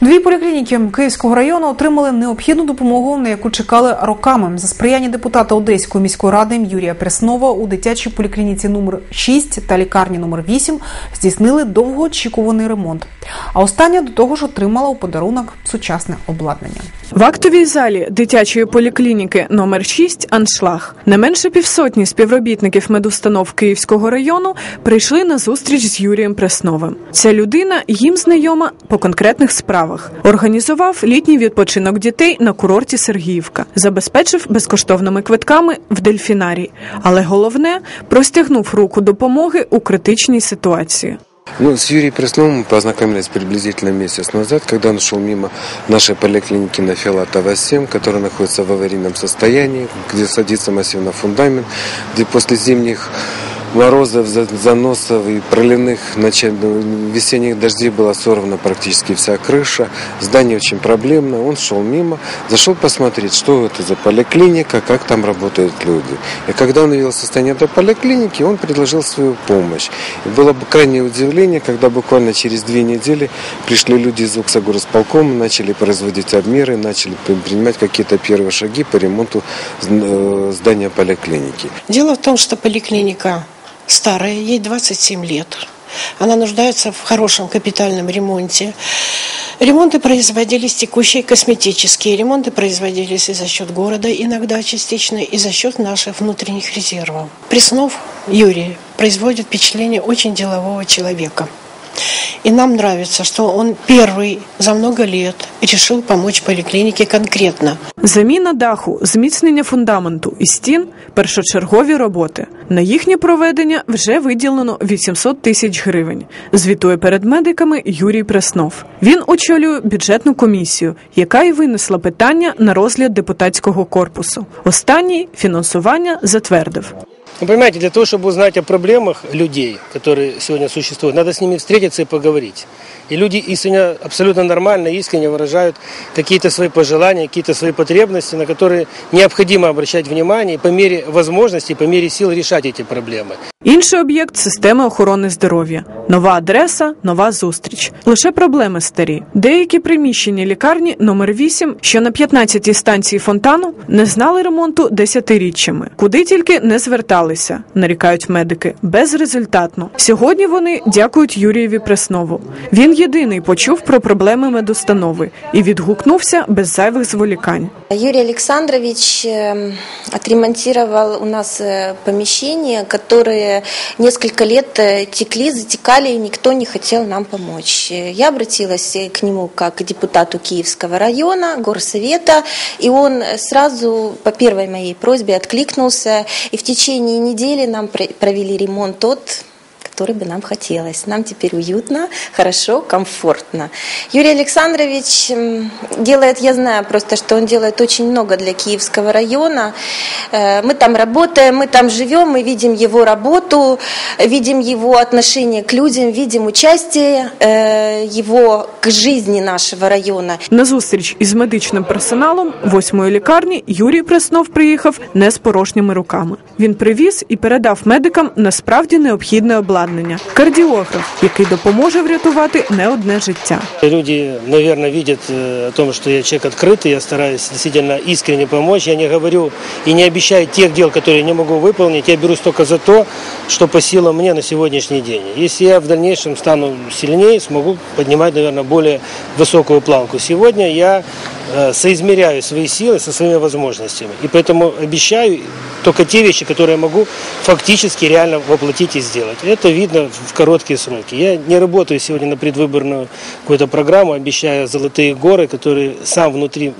Дві поліклініки Київського району отримали необхідну допомогу, на яку чекали роками. За сприяння депутата Одеської міської ради Юрія Преснова у дитячій поліклініці номер 6 та лікарні номер 8 здійснили довгоочікуваний ремонт. А остання до того ж отримала у подарунок сучасне обладнання. В актовій залі дитячої поліклініки номер 6 Аншлаг не менше півсотні співробітників медустанов Київського району прийшли на зустріч з Юрієм Пресновим. Ця людина їм знайома по конкретних справах. Організував літній відпочинок дітей на курорті Сергіївка, забезпечив безкоштовними квитками в дельфінарій. Але головне простягнув руку допомоги у критичній ситуації. Ну, с Юрием Пресновым мы познакомились приблизительно месяц назад, когда он шел мимо нашей поликлиники на Филатова 7, которая находится в аварийном состоянии, где садится массивно фундамент, где после зимних морозов, за- заносов и проливных ну, весенних дождей была сорвана практически вся крыша. Здание очень проблемное. Он шел мимо, зашел посмотреть, что это за поликлиника, как там работают люди. И когда он увидел состояние этой поликлиники, он предложил свою помощь. И было бы крайнее удивление, когда буквально через две недели пришли люди из Уксагоросполкома, начали производить обмеры, начали принимать какие-то первые шаги по ремонту э, здания поликлиники. Дело в том, что поликлиника старая, ей 27 лет. Она нуждается в хорошем капитальном ремонте. Ремонты производились текущие косметические. Ремонты производились и за счет города иногда частично, и за счет наших внутренних резервов. Преснов Юрий производит впечатление очень делового человека. И нам нравится, что он первый за много лет решил помочь поликлинике конкретно. Заміна даху, зміцнення фундаменту і стін першочергові роботи. На їхнє проведення вже виділено 800 тисяч гривень. Звітує перед медиками Юрій Преснов. Він очолює бюджетну комісію, яка і винесла питання на розгляд депутатського корпусу. Останній фінансування затвердив. Вы понимаете, для того, чтобы узнать о проблемах людей, которые сегодня существуют, надо с ними встретиться и поговорить. И люди искренне, абсолютно нормально, искренне выражают какие-то свои пожелания, какие-то свои потребности, на которые необходимо обращать внимание и по мере возможностей, по мере сил решать эти проблемы. Інший об'єкт системи охорони здоров'я. Нова адреса, нова зустріч. Лише проблеми старі. Деякі приміщення лікарні номер 8, що на 15-й станції фонтану, не знали ремонту десятиріччями. Куди тільки не зверталися, нарікають медики. Безрезультатно. Сьогодні вони дякують Юрієві Преснову. Він єдиний почув про проблеми медустанови і відгукнувся без зайвих зволікань. Юрий Александрович э, отремонтировал у нас э, помещения, которые несколько лет э, текли, затекали, и никто не хотел нам помочь. Э, Я обратилась э, к нему как к депутату Киевского района, горсовета, и он сразу по первой моей просьбе откликнулся, и в течение недели нам пр- провели ремонт тот, который бы нам хотелось. Нам теперь уютно, хорошо, комфортно. Юрий Александрович м, делает, я знаю просто, что он делает очень много для Киевского района. Э, Мы там работаем, мы там живем, мы видим его работу, видим его отношение к людям, видим участие э, его к жизни нашего района. На зустріч із медичним персоналом восьмої лікарні Юрій Преснов приїхав не з порожніми руками. Він привіз і передав медикам насправді необхідне обладнання кардіограф, який допоможе врятувати не одне життя. Люди, наверное, видят э, о том, что я человек открытый, я стараюсь действительно искренне помочь. Я не говорю и не обещаю тех дел, которые я не могу выполнить. Я берусь только за то, что по силам мне на сегодняшний день. Если я в дальнейшем стану сильнее, смогу поднимать, наверное, более высокую планку. Сегодня я э, соизмеряю свои силы со своими возможностями. И поэтому обещаю только те вещи, которые я могу фактически реально воплотить и сделать. Это видно в короткие сроки. Я не работаю сегодня на предвыборную какую-то программу, обещая золотые горы, которые сам внутри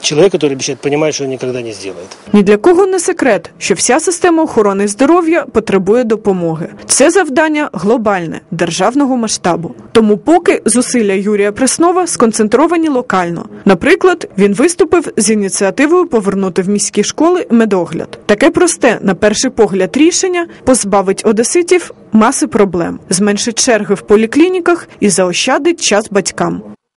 человек, который обещает, понимает, что он никогда не сделает. Ні для кого не секрет, що вся система охорони здоров'я потребує допомоги. Це завдання глобальне державного масштабу. Тому поки зусилля Юрія Преснова сконцентровані локально. Наприклад, він виступив з ініціативою повернути в міські школи медогляд. Таке просте, на перший погляд, рішення позбавить одеситів маси проблем, зменшить черги в поліклініках і заощадить час батькам.